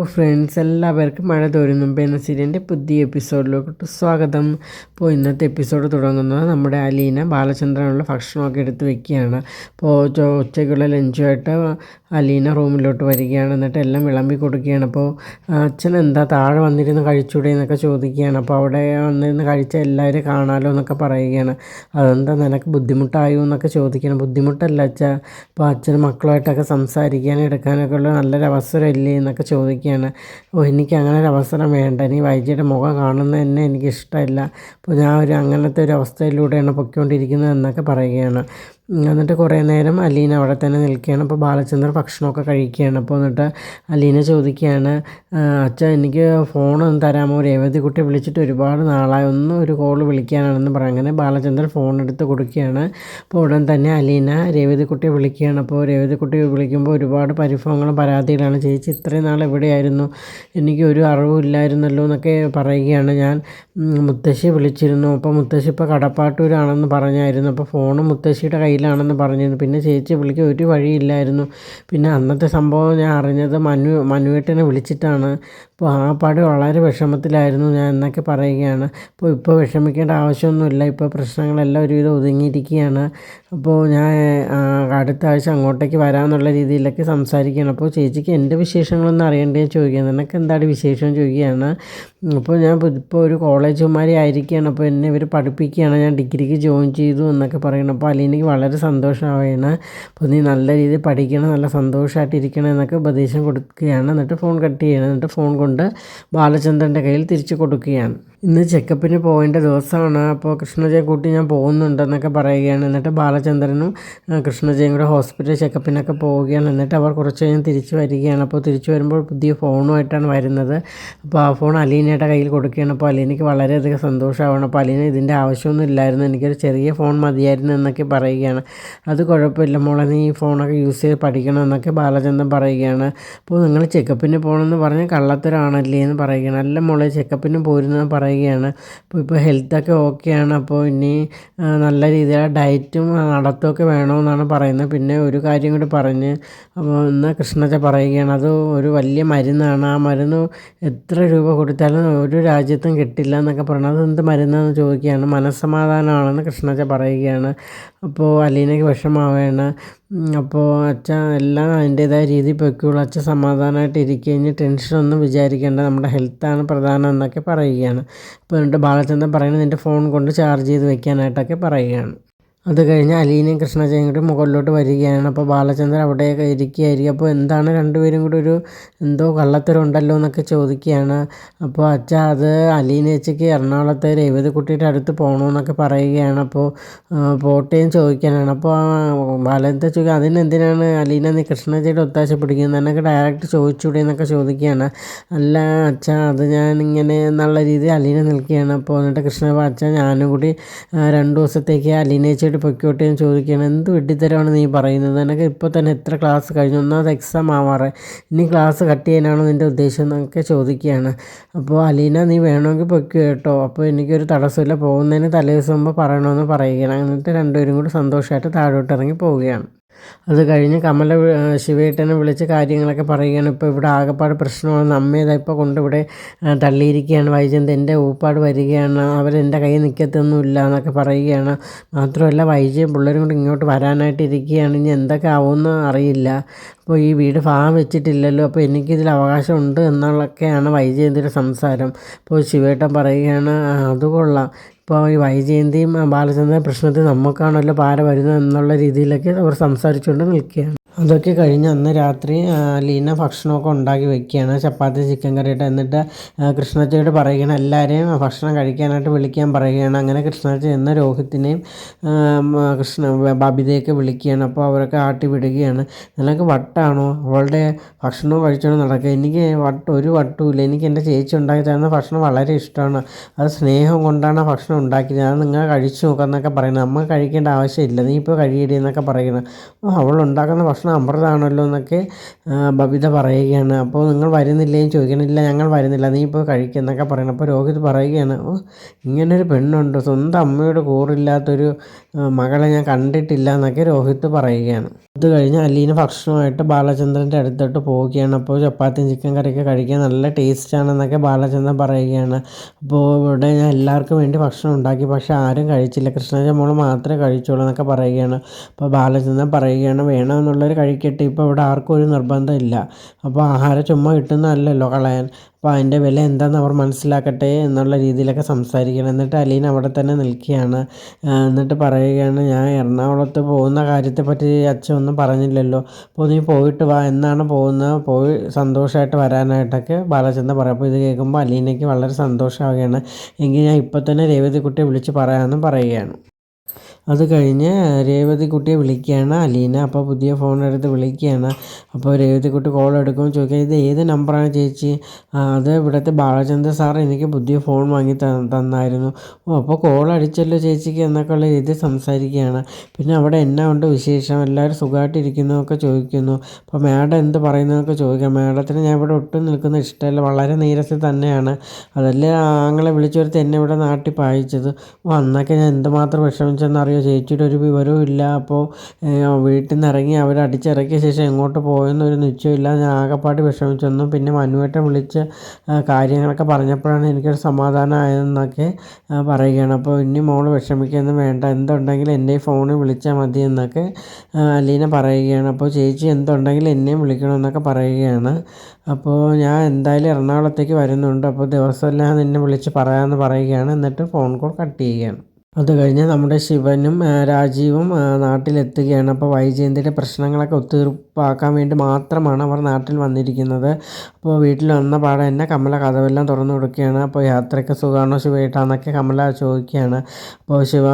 അപ്പോൾ ഫ്രണ്ട്സ് എല്ലാവർക്കും മഴ തോരുന്നു. എന്ന പുതിയ എപ്പിസോഡിലോട്ട് സ്വാഗതം. അപ്പോൾ ഇന്നത്തെ എപ്പിസോഡ് തുടങ്ങുന്നത് നമ്മുടെ അലീന ബാലചന്ദ്രനുള്ള ഭക്ഷണമൊക്കെ എടുത്ത് വെക്കുകയാണ്. അപ്പോൾ ഉച്ചയ്ക്കുള്ള ലഞ്ചുമായിട്ട് അലീന റൂമിലോട്ട് വരികയാണ്. എന്നിട്ട് എല്ലാം വിളമ്പി കൊടുക്കുകയാണ്. അപ്പോൾ അച്ഛൻ എന്താ താഴെ വന്നിരുന്ന് കഴിച്ചൂടെ എന്നൊക്കെ ചോദിക്കുകയാണ്. അപ്പോൾ അവിടെ വന്നിരുന്ന് കഴിച്ച എല്ലാവരും കാണാലോ എന്നൊക്കെ പറയുകയാണ്. അതെന്താ നിനക്ക് ബുദ്ധിമുട്ടായോ എന്നൊക്കെ ചോദിക്കണം ബുദ്ധിമുട്ടല്ല അച്ഛ. അപ്പോൾ അച്ഛൻ മക്കളുമായിട്ടൊക്കെ സംസാരിക്കാനും എടുക്കാനൊക്കെ ഉള്ള നല്ലൊരു അവസരമില്ലേ എന്നൊക്കെ ചോദിക്കുക ചോദിക്കുകയാണ് ഓ എനിക്ക് അങ്ങനെ ഒരു അവസരം വേണ്ട. ഇനി വൈദ്യയുടെ മുഖം കാണുന്നത് തന്നെ എനിക്കിഷ്ടമില്ല. അപ്പോൾ ഞാൻ ഒരു അങ്ങനത്തെ ഒരു അവസ്ഥയിലൂടെയാണ് പൊയ്ക്കൊണ്ടിരിക്കുന്നത് എന്നൊക്കെ പറയുകയാണ്. എന്നിട്ട് കുറേ നേരം അലീന അവിടെ തന്നെ നിൽക്കുകയാണ്. അപ്പോൾ ബാലചന്ദ്രൻ ഭക്ഷണമൊക്കെ കഴിക്കുകയാണ്. അപ്പോൾ എന്നിട്ട് അലീന ചോദിക്കുകയാണ് അച്ഛ എനിക്ക് ഫോണൊന്ന് തരാമോ? രേവതി കുട്ടി വിളിച്ചിട്ട് ഒരുപാട് നാളായി. ഒന്ന് ഒരു കോൾ വിളിക്കാനാണെന്ന് പറയാം അങ്ങനെ ബാലചന്ദ്രൻ ഫോൺ എടുത്ത് കൊടുക്കുകയാണ്. അപ്പോൾ ഉടൻ തന്നെ അലീന രേവതി കുട്ടിയെ വിളിക്കുകയാണ്. അപ്പോൾ രേവതി കുട്ടി വിളിക്കുമ്പോൾ ഒരുപാട് പരിഭവങ്ങളും പരാതികളാണ്. ചേച്ചി ഇത്രയും നാൾ എവിടെയായിരുന്നു? എനിക്ക് ഒരു അറിവില്ലായിരുന്നല്ലോ എന്നൊക്കെ പറയുകയാണ് ഞാൻ. മുത്തശ്ശി വിളിച്ചിരുന്നു. അപ്പോൾ മുത്തശ്ശി ഇപ്പോൾ കടപ്പാട്ടൂരാണെന്ന് പറഞ്ഞായിരുന്നു. അപ്പോൾ ഫോൺ മുത്തശ്ശിയുടെ കയ്യിൽ കയ്യിലാണെന്ന് പറഞ്ഞിരുന്നു. പിന്നെ ചേച്ചി വിളിക്കാൻ ഒരു വഴിയില്ലായിരുന്നു. പിന്നെ അന്നത്തെ സംഭവം ഞാൻ അറിഞ്ഞത് മനു മനുവേട്ടനെ വിളിച്ചിട്ടാണ് അപ്പോൾ ആ പാട് വളരെ വിഷമത്തിലായിരുന്നു ഞാൻ എന്നൊക്കെ പറയുകയാണ്. അപ്പോൾ ഇപ്പോൾ വിഷമിക്കേണ്ട ആവശ്യമൊന്നുമില്ല. ഇപ്പോൾ പ്രശ്നങ്ങളെല്ലാം ഒരുവിധം ഒതുങ്ങിയിരിക്കുകയാണ്. അപ്പോൾ ഞാൻ അടുത്ത ആഴ്ച അങ്ങോട്ടേക്ക് വരാമെന്നുള്ള രീതിയിലൊക്കെ സംസാരിക്കുകയാണ്. അപ്പോൾ ചേച്ചിക്ക് എന്റെ വിശേഷങ്ങളൊന്നും അറിയേണ്ടേ ചോദിക്കുകയാണ്. നിനക്ക് എന്താണ് വിശേഷം ചോദിക്കുകയാണ്. അപ്പോൾ ഞാൻ ഇപ്പോൾ ഒരു കോളേജ് കുമാരി ആയിരിക്കുകയാണ്. അപ്പോൾ എന്നെ ഇവർ പഠിപ്പിക്കുകയാണ്. ഞാൻ ഡിഗ്രിക്ക് ജോയിൻ ചെയ്തു എന്നൊക്കെ പറയണം അപ്പോൾ അലീനയ്ക്ക് വളരെ സന്തോഷമാവുകയാണ്. അപ്പോൾ നീ നല്ല രീതിയിൽ പഠിക്കണം. നല്ല സന്തോഷമായിട്ടിരിക്കണം എന്നൊക്കെ ഉപദേശം കൊടുക്കുകയാണ്. എന്നിട്ട് ഫോൺ കട്ട് ചെയ്യണം. എന്നിട്ട് ഫോൺ കൊണ്ട് ബാലചന്ദ്രന്റെ കയ്യിൽ തിരിച്ചു കൊടുക്കുകയാണ്. ഇന്ന് ചെക്കപ്പിന് പോകേണ്ട ദിവസമാണ്. അപ്പോൾ കൃഷ്ണജയെ കൂട്ടി ഞാൻ പോകുന്നുണ്ടെന്നൊക്കെ പറയുകയാണ്. എന്നിട്ട് ബാലചന്ദ്രനും കൃഷ്ണജയും കൂടെ ഹോസ്പിറ്റൽ ചെക്കപ്പിനൊക്കെ പോവുകയാണ്. എന്നിട്ട് അവർ കുറച്ച് കഴിഞ്ഞ് തിരിച്ചു വരികയാണ്. അപ്പോൾ തിരിച്ചു വരുമ്പോൾ പുതിയ ഫോണുമായിട്ടാണ് വരുന്നത്. അപ്പോൾ ആ ഫോൺ അലീനയുടെ കയ്യിൽ കൊടുക്കുകയാണ്. അപ്പോൾ അലീനയ്ക്ക് വളരെയധികം സന്തോഷമാവണം അപ്പോൾ അലീന ഇതിന്റെ ആവശ്യമൊന്നും ഇല്ലായിരുന്നു. എനിക്കൊരു ചെറിയ ഫോൺ മതിയായിരുന്നു എന്നൊക്കെ പറയുകയാണ്. അത് കുഴപ്പമില്ല മോളെ നീ ഈ ഫോണൊക്കെ യൂസ് ചെയ്ത് പഠിക്കണം എന്നൊക്കെ ബാലചന്ദ്രൻ പറയുകയാണ്. അപ്പോൾ നിങ്ങൾ ചെക്കപ്പിന് പോകണമെന്ന് പറഞ്ഞ് കള്ളത്തരാണല്ലേ എന്ന് പറയുകയാണ്. നല്ല മോളെ ചെക്കപ്പിന് പോരുന്ന പറയുക പറയുകയാണ് അപ്പോൾ ഇപ്പോൾ ഹെൽത്തൊക്കെ ഓക്കെയാണ് അപ്പോൾ ഇനി നല്ല രീതിയിലുള്ള ഡയറ്റും നടത്തുമൊക്കെ വേണമെന്നാണ് പറയുന്നത്. പിന്നെ ഒരു കാര്യം കൂടി പറഞ്ഞ് അപ്പോൾ ഇന്ന് കൃഷ്ണച്ച പറയുകയാണ് അത് ഒരു വലിയ മരുന്നാണ്. ആ മരുന്ന് എത്ര രൂപ കൊടുത്താലും ഒരു രാജ്യത്തും കിട്ടില്ല എന്നൊക്കെ പറയുന്നത് അത് എന്ത് മരുന്നാണെന്ന് ചോദിക്കുകയാണ്. മനസ്സമാധാനമാണെന്ന് കൃഷ്ണച്ച പറയുകയാണ്. അപ്പോൾ അലീനയ്ക്ക് വിഷമാവുകയാണ് അപ്പോൾ അച്ഛൻ എല്ലാം അതിന്റേതായ രീതിയിൽ പൊയ്ക്കോളൂ. അച്ഛൻ സമാധാനമായിട്ട് ഇരിക്കുക. ഇനി ടെൻഷനൊന്നും വിചാരിക്കേണ്ട. നമ്മുടെ ഹെൽത്താണ് പ്രധാനം എന്നൊക്കെ പറയുകയാണ്. അപ്പോൾ എന്നിട്ട് ബാലചന്ദ്രൻ പറയുന്നത് നിന്റെ ഫോൺ കൊണ്ട് ചാർജ് ചെയ്ത് വെക്കാനായിട്ടൊക്കെ പറയുകയാണ്. അത് കഴിഞ്ഞ് അലീനയും കൃഷ്ണജയും കൂടി മുകളിലോട്ട് വരികയാണ്. അപ്പോൾ ബാലചന്ദ്രൻ അവിടെയൊക്കെ ഇരിക്കുകയായിരിക്കും. അപ്പോൾ എന്താണ് രണ്ടുപേരും കൂടി ഒരു എന്തോ കള്ളത്തരമുണ്ടല്ലോ എന്നൊക്കെ ചോദിക്കുകയാണ്. അപ്പോൾ അച്ഛ അത് അലീന ചേച്ചിക്ക് എറണാകുളത്തെ രേവതിക്കുട്ടിയുടെ അടുത്ത് പോകണമെന്നൊക്കെ പറയുകയാണ്. അപ്പോൾ പോട്ടേയും ചോദിക്കാനാണ് അപ്പോൾ ബാലചന്ദ്രൻ ചോദിക്കുക അതിനെന്തിനാണ് അലീന നീ കൃഷ്ണജയുടെ ഒത്താശ പിടിക്കുന്നത്? എന്നൊക്കെ ഡയറക്റ്റ് ചോദിച്ചൂടെ എന്നൊക്കെ ചോദിക്കുകയാണ്. അല്ല അച്ഛ അത് ഞാൻ ഇങ്ങനെ എന്നുള്ള രീതിയിൽ അലീന നിൽക്കുകയാണ്. അപ്പോൾ എന്നിട്ട് കൃഷ്ണ അച്ഛ ഞാനും കൂടി രണ്ട് ദിവസത്തേക്ക് അലീന ചേച്ചി ആയിട്ട് പൊയ്ക്കോട്ടെ ഞാൻ ചോദിക്കുകയാണ്. എന്ത് വെട്ടിത്തരമാണ് നീ പറയുന്നത്? എനിക്ക് ഇപ്പോൾ തന്നെ എത്ര ക്ലാസ് കഴിഞ്ഞു? ഒന്നാമത് എക്സാം ആവാറ്. ഇനി ക്ലാസ് കട്ട് ചെയ്യാനാണോ നിന്റെ ഉദ്ദേശം എന്നൊക്കെ ചോദിക്കുകയാണ്. അപ്പോൾ അലീന നീ വേണമെങ്കിൽ പൊയ്ക്കോ കേട്ടോ. അപ്പോൾ എനിക്കൊരു തടസ്സമില്ല. പോകുന്നതിന് തലേ ദിവസം മുമ്പ് പറയണമെന്ന് പറയുകയാണ്. എന്നിട്ട് രണ്ടുപേരും കൂടി സന്തോഷമായിട്ട് താഴോട്ട് ഇറങ്ങി പോവുകയാണ്. അത് കഴിഞ്ഞ് കമല ശിവേട്ടനെ വിളിച്ച് കാര്യങ്ങളൊക്കെ പറയുകയാണ്. ഇപ്പോൾ ഇവിടെ ആകെപ്പാട് പ്രശ്നമാണ് അമ്മേതാ ഇപ്പോൾ കൊണ്ടിവിടെ തള്ളിയിരിക്കുകയാണ്. വൈജയന്ത് എന്റെ ഊപ്പാട് വരികയാണ്. അവരെന്റെ കയ്യിൽ നിൽക്കത്തൊന്നുമില്ല എന്നൊക്കെ പറയുകയാണ്. മാത്രമല്ല വൈജയും പിള്ളേരും കൂടി ഇങ്ങോട്ട് വരാനായിട്ട് ഇരിക്കുകയാണ്. ഇനി എന്തൊക്കെ ആവുമെന്ന് അറിയില്ല. അപ്പോൾ ഈ വീട് ഫാം വെച്ചിട്ടില്ലല്ലോ. അപ്പോൾ എനിക്കിതിൽ അവകാശമുണ്ട് എന്നുള്ളതൊക്കെയാണ് വൈജയന്തിന്റെ സംസാരം. അപ്പോൾ ശിവേട്ടൻ പറയുകയാണ് അത് കൊള്ളാം. ഇപ്പോൾ ഈ വൈജയന്തിയും ബാലചന്ദ്രൻ പ്രശ്നത്തിൽ നമുക്കാണല്ലോ പാര വരുന്നത് എന്നുള്ള രീതിയിലൊക്കെ അവർ സംസാരിച്ചുകൊണ്ട് നിൽക്കുകയാണ്. അതൊക്കെ കഴിഞ്ഞ് അന്ന് രാത്രി ലീന ഭക്ഷണമൊക്കെ ഉണ്ടാക്കി വെക്കുകയാണ്. ചപ്പാത്തി ചിക്കൻ കറിയിട്ട് എന്നിട്ട് കൃഷ്ണച്ചയോട് പറയുകയാണ് എല്ലാവരെയും ഭക്ഷണം കഴിക്കാനായിട്ട് വിളിക്കാൻ പറയുകയാണ്. അങ്ങനെ കൃഷ്ണച്ച എന്ന രോഹിത്തിനെയും കൃഷ്ണ ബബിതയൊക്കെ വിളിക്കുകയാണ്. അപ്പോൾ അവരൊക്കെ ആട്ടി വിടുകയാണ്. നിനക്ക് വട്ടാണോ? അവളുടെ ഭക്ഷണവും കഴിച്ചോണ്ട് നടക്കുക. എനിക്ക് വട്ട് ഒരു വട്ടുമില്ല എനിക്ക് എന്റെ ചേച്ചി ഉണ്ടാക്കി തരുന്ന ഭക്ഷണം വളരെ ഇഷ്ടമാണ്. അത് സ്നേഹം കൊണ്ടാണ് ഭക്ഷണം ഉണ്ടാക്കിയത്. അത് നിങ്ങൾ കഴിച്ചു നോക്കുക എന്നൊക്കെ പറയുന്നത്. നമ്മൾ കഴിക്കേണ്ട ആവശ്യമില്ല. നീ ഇപ്പോൾ കഴിയടി എന്നൊക്കെ പറയുന്നത്. അവൾ ഉണ്ടാക്കുന്ന ഭക്ഷണം ഭക്ഷണം അമൃതാണല്ലോ എന്നൊക്കെ ബബിത പറയുകയാണ്. അപ്പോൾ നിങ്ങൾ വരുന്നില്ലേ? എന്ന് ചോദിക്കണില്ല ഞങ്ങൾ വരുന്നില്ല. നീ ഇപ്പോൾ കഴിക്കുന്നൊക്കെ പറയണം അപ്പോൾ രോഹിത് പറയുകയാണ് ഓ ഇങ്ങനൊരു പെണ്ണുണ്ട്. സ്വന്തം അമ്മയുടെ കൂറില്ലാത്തൊരു മകളെ ഞാൻ കണ്ടിട്ടില്ല എന്നൊക്കെ രോഹിത് പറയുകയാണ്. അത് കഴിഞ്ഞ് അലീന ഭക്ഷണമായിട്ട് ബാലചന്ദ്രന്റെ അടുത്തോട്ട് പോവുകയാണ്. അപ്പോൾ ചപ്പാത്തിയും ചിക്കൻ കറിയൊക്കെ കഴിക്കാൻ നല്ല ടേസ്റ്റാണെന്നൊക്കെ ബാലചന്ദ്രൻ പറയുകയാണ്. അപ്പോൾ ഇവിടെ ഞാൻ എല്ലാവർക്കും വേണ്ടി ഭക്ഷണം ഉണ്ടാക്കി. പക്ഷേ ആരും കഴിച്ചില്ല. കൃഷ്ണജ മോൾ മാത്രമേ കഴിച്ചുള്ളൂ എന്നൊക്കെ പറയുകയാണ്. അപ്പോൾ ബാലചന്ദ്രൻ പറയുകയാണ് വേണമെന്നുള്ളവർ കഴിക്കട്ടെ. ഇപ്പോൾ ഇവിടെ ആർക്കും ഒരു നിർബന്ധമില്ല അപ്പോൾ ആഹാരം ചുമ്മാ കിട്ടുന്നതല്ലല്ലോ കളയാൻ. അപ്പോൾ അതിന്റെ വില എന്താണെന്ന് അവർ മനസ്സിലാക്കട്ടെ എന്നുള്ള രീതിയിലൊക്കെ സംസാരിക്കണം. എന്നിട്ട് അലീന അവിടെ തന്നെ നിൽക്കുകയാണ്. എന്നിട്ട് പറയുകയാണ് ഞാൻ എറണാകുളത്ത് പോകുന്ന കാര്യത്തെപ്പറ്റി അച്ഛൻ ഒന്നും പറഞ്ഞില്ലല്ലോ. അപ്പോൾ നീ പോയിട്ട് വാ. എന്നാണ് പോകുന്നത്? പോയി സന്തോഷമായിട്ട് വരാനായിട്ടൊക്കെ ബാലചന്ദ്രൻ പറയും. അപ്പോൾ ഇത് കേൾക്കുമ്പോൾ അലീനയ്ക്ക് വളരെ സന്തോഷമാവുകയാണ്. എങ്കിൽ ഞാൻ ഇപ്പോൾ തന്നെ രേവതിക്കുട്ടിയെ വിളിച്ച് പറയാമെന്നും പറയുകയാണ്. അത് കഴിഞ്ഞ് രേവതിക്കുട്ടിയെ വിളിക്കുകയാണ്. അലീന അപ്പോൾ പുതിയ ഫോൺ എടുത്ത് വിളിക്കുകയാണ്. അപ്പോൾ രേവതിക്കുട്ടി കോൾ എടുക്കുമ്പോൾ ചോദിക്കുക ഇത് ഏത് നമ്പറാണ് ചേച്ചി? അത് ഇവിടുത്തെ ബാലചന്ദ്ര സാർ എനിക്ക് പുതിയ ഫോൺ വാങ്ങി തന്നായിരുന്നു. ഓ അപ്പോൾ കോൾ അടിച്ചല്ലോ ചേച്ചിക്ക് എന്നൊക്കെ ഉള്ള രീതിയിൽ സംസാരിക്കുകയാണ്. പിന്നെ അവിടെ എന്നാ ഉണ്ട് വിശേഷം? എല്ലാവരും സുഖമായിട്ടിരിക്കുന്നു ഒക്കെ ചോദിക്കുന്നു. അപ്പോൾ മാഡം എന്ത് പറയുന്നതൊക്കെ ചോദിക്കാം. മാഡത്തിന് ഞാൻ ഇവിടെ ഒട്ടും നിൽക്കുന്ന ഇഷ്ടമല്ല. വളരെ നീരസത്തിൽ തന്നെയാണ്. അതല്ലേ ആങ്ങളെ വിളിച്ചു വരുത്തി എന്നെ ഇവിടെ നാട്ടിൽ പായിച്ചത്? ഓ അന്നൊക്കെ ഞാൻ എന്തുമാത്രം വിഷമിച്ചെന്നറിയോ ചേച്ചിയുടെ ഒരു വിവരവും ഇല്ല. അപ്പോൾ വീട്ടിൽ നിന്ന് ഇറങ്ങി അവർ അടിച്ചിറക്കിയ ശേഷം എങ്ങോട്ട് പോയെന്നൊരു നിശ്ചയമില്ല ഞാൻ ആകെപ്പാട് വിഷമിച്ചെന്നും പിന്നെ മനുവേട്ടൻ വിളിച്ച് കാര്യങ്ങളൊക്കെ പറഞ്ഞപ്പോഴാണ് എനിക്കൊരു സമാധാനമായതെന്നൊക്കെ പറയുകയാണ്. അപ്പോൾ ഇനി മോൾ വിഷമിക്കൊന്നും വേണ്ട. എന്തുണ്ടെങ്കിലും എന്റെ ഫോണിൽ വിളിച്ചാൽ മതി എന്നൊക്കെ അലീന പറയുകയാണ്. അപ്പോൾ ചേച്ചി എന്തുണ്ടെങ്കിലും എന്നെയും വിളിക്കണമെന്നൊക്കെ പറയുകയാണ്. അപ്പോൾ ഞാൻ എന്തായാലും എറണാകുളത്തേക്ക് വരുന്നുണ്ട്. അപ്പോൾ ദിവസമെല്ലാം നിന്നെ വിളിച്ച് പറയാമെന്ന് പറയുകയാണ്. എന്നിട്ട് ഫോൺ കോൾ കട്ട് ചെയ്യുകയാണ്. അത് കഴിഞ്ഞ് നമ്മുടെ ശിവനും രാജീവും നാട്ടിലെത്തുകയാണ്. അപ്പോൾ വൈജയന്തിയുടെ പ്രശ്നങ്ങളൊക്കെ ഒത്തുതീർപ്പാക്കാൻ വേണ്ടി മാത്രമാണ് അവർ നാട്ടിൽ വന്നിരിക്കുന്നത്. അപ്പോൾ വീട്ടിൽ വന്ന പാടെ തന്നെ കമല കഥവെല്ലാം തുറന്നു കൊടുക്കുകയാണ്. അപ്പോൾ യാത്രയ്ക്ക് സുഖമാണോ ശിവേട്ടാന്നൊക്കെ കമല ചോദിക്കുകയാണ്. അപ്പോൾ ശിവ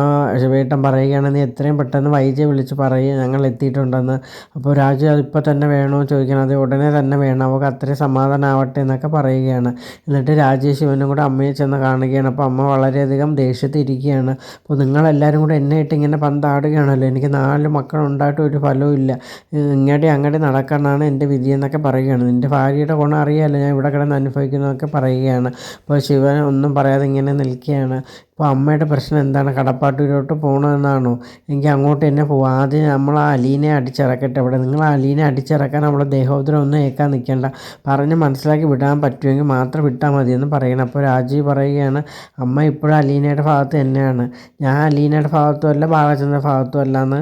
ശിവേട്ടൻ പറയുകയാണ് നീ എത്രയും പെട്ടെന്ന് വൈജയെ വിളിച്ച് പറയുക ഞങ്ങൾ എത്തിയിട്ടുണ്ടെന്ന്. അപ്പോൾ രാജു അതിപ്പോൾ തന്നെ വേണോ? ചോദിക്കണം അത് ഉടനെ തന്നെ വേണം. അവൾക്ക് അത്രയും സമാധാനമാവട്ടെ എന്നൊക്കെ പറയുകയാണ്. എന്നിട്ട് രാജേഷ് ശിവനും കൂടെ അമ്മയെ ചെന്ന് കാണുകയാണ്. അപ്പോൾ അമ്മ വളരെയധികം ദേഷ്യത്തിരിക്കുകയാണ്. അപ്പോൾ നിങ്ങളെല്ലാവരും കൂടെ എന്നെ ഇട്ട് ഇങ്ങനെ പന്താടുകയാണല്ലോ. എനിക്ക് നാല് മക്കളുണ്ടായിട്ടും ഒരു ഫലവും ഇല്ല. ഇങ്ങോട്ടേ അങ്ങോട്ട് നടക്കാനാണ് എന്റെ വിധി എന്നൊക്കെ പറയുകയാണ്. നിന്റെ ഭാര്യയുടെ ഗുണം അറിയാമല്ലോ. ഞാൻ ഇവിടെ കിടന്ന് അനുഭവിക്കുന്നതൊക്കെ പറയുകയാണ്. അപ്പോൾ ശിവൻ ഒന്നും പറയാതെ ഇങ്ങനെ നിൽക്കുകയാണ്. ഇപ്പോൾ അമ്മയുടെ പ്രശ്നം എന്താണ്? കടപ്പാട്ടൂരോട്ട് പോകണമെന്നാണോ? എനിക്ക് അങ്ങോട്ട് തന്നെ പോകാം ആദ്യം നമ്മൾ ആ അലീനെ അടിച്ചിറക്കട്ടെ അവിടെ നിങ്ങൾ ആ അലീനെ അടിച്ചിറക്കാൻ അവിടെ ദേഹോദരം ഒന്നും ഏക്കാൻ നിൽക്കേണ്ട. പറഞ്ഞ് മനസ്സിലാക്കി വിടാൻ പറ്റുമെങ്കിൽ മാത്രം വിട്ടാൽ മതിയെന്ന് പറയണം. അപ്പോൾ രാജീവ് പറയുകയാണ് അമ്മ ഇപ്പോഴും അലീനയുടെ ഭാഗത്ത് തന്നെയാണ്. ഞാൻ അലീനയുടെ ഭാഗത്തും അല്ല ബാലചന്ദ്രന്റെ ഭാഗത്തും അല്ല എന്ന്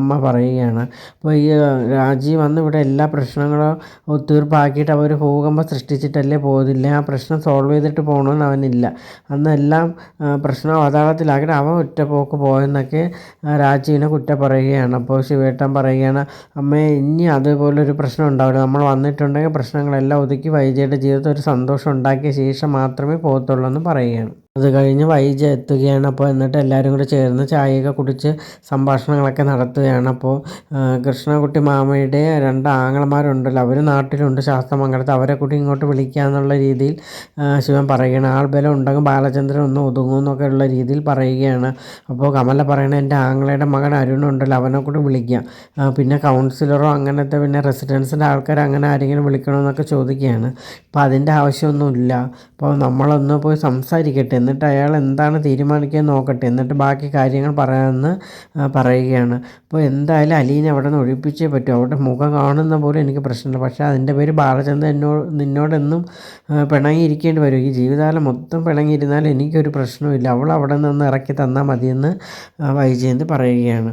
അമ്മ പറയുകയാണ്. അപ്പോൾ ഈ രാജീവ് വന്ന് ഇവിടെ എല്ലാ പ്രശ്നങ്ങളും ഒത്തീർപ്പാക്കിയിട്ട് അവർ ഭൂകമ്പം സൃഷ്ടിച്ചിട്ടല്ലേ പോകുന്നില്ല ആ പ്രശ്നം സോൾവ് ചെയ്തിട്ട് പോകണമെന്ന് അവനില്ല. അന്ന് എല്ലാം പ്രശ്നം അതാളത്തിലാക്കിയിട്ട് അവൻ ഒറ്റപ്പോക്ക് പോയെന്നൊക്കെ രാജീവിനെ കുറ്റം പറയുകയാണ്. അപ്പോൾ ശിവേട്ടൻ പറയുകയാണ് അമ്മേ ഇനി അതുപോലൊരു പ്രശ്നം ഉണ്ടാവില്ല നമ്മൾ വന്നിട്ടുണ്ടെങ്കിൽ പ്രശ്നങ്ങളെല്ലാം ഒതുക്കി വൈജയുടെ ജീവിതത്തിൽ ഒരു സന്തോഷം ഉണ്ടാക്കിയ ശേഷം മാത്രമേ പോകത്തുള്ളൂ എന്ന് പറയുകയാണ്. അത് കഴിഞ്ഞ് വൈജ എത്തുകയാണ്. അപ്പോൾ എന്നിട്ട് എല്ലാവരും കൂടെ ചേർന്ന് ചായയൊക്കെ കുടിച്ച് സംഭാഷണങ്ങളൊക്കെ നടത്തുകയാണ്. അപ്പോൾ കൃഷ്ണകുട്ടി മാമയുടെ രണ്ട് ആങ്ങളമാരുണ്ടല്ലോ. അവർ നാട്ടിലുണ്ട്. ശാസ്ത്രമംഗലത്ത് അവരെ കൂടി ഇങ്ങോട്ട് വിളിക്കുക എന്നുള്ള രീതിയിൽ ശിവൻ പറയുകയാണ്. ആൾബലം ഉണ്ടെങ്കിൽ ബാലചന്ദ്രൻ ഒന്ന് ഒതുങ്ങും എന്നൊക്കെ ഉള്ള രീതിയിൽ പറയുകയാണ്. അപ്പോൾ കമല പറയണ എന്റെ ആങ്ങളയുടെ മകൻ അരുണുണ്ടല്ലോ അവനെ കൂടി വിളിക്കുക പിന്നെ കൗൺസിലറോ അങ്ങനത്തെ പിന്നെ റെസിഡൻസിന്റെ ആൾക്കാർ അങ്ങനെ ആരെങ്കിലും വിളിക്കണമെന്നൊക്കെ ചോദിക്കുകയാണ്. അപ്പോൾ അതിന്റെ ആവശ്യമൊന്നുമില്ല. അപ്പോൾ നമ്മളൊന്ന് പോയി സംസാരിക്കട്ടെ. എന്നിട്ട് അയാൾ എന്താണ് തീരുമാനിക്കാൻ നോക്കട്ടെ? എന്നിട്ട് ബാക്കി കാര്യങ്ങൾ പറയാമെന്ന് പറയുകയാണ്. അപ്പോൾ എന്തായാലും അലീനെ അവിടെ നിന്ന് ഒഴിപ്പിച്ചേ പറ്റൂ. അവിടെ മുഖം കാണുന്ന പോലും എനിക്ക് പ്രശ്നമില്ല പക്ഷേ അതിന്റെ പേര് ബാലചന്ദ്രൻ എന്നോട് നിന്നോടെന്നും പിണങ്ങിയിരിക്കേണ്ടി വരും. ഈ ജീവിതകാലം മൊത്തം പിണങ്ങിയിരുന്നാൽ എനിക്കൊരു പ്രശ്നവുമില്ല. അവൾ അവിടെ നിന്ന് ഇറക്കി തന്നാൽ മതിയെന്ന് വൈജയന്ത് പറയുകയാണ്.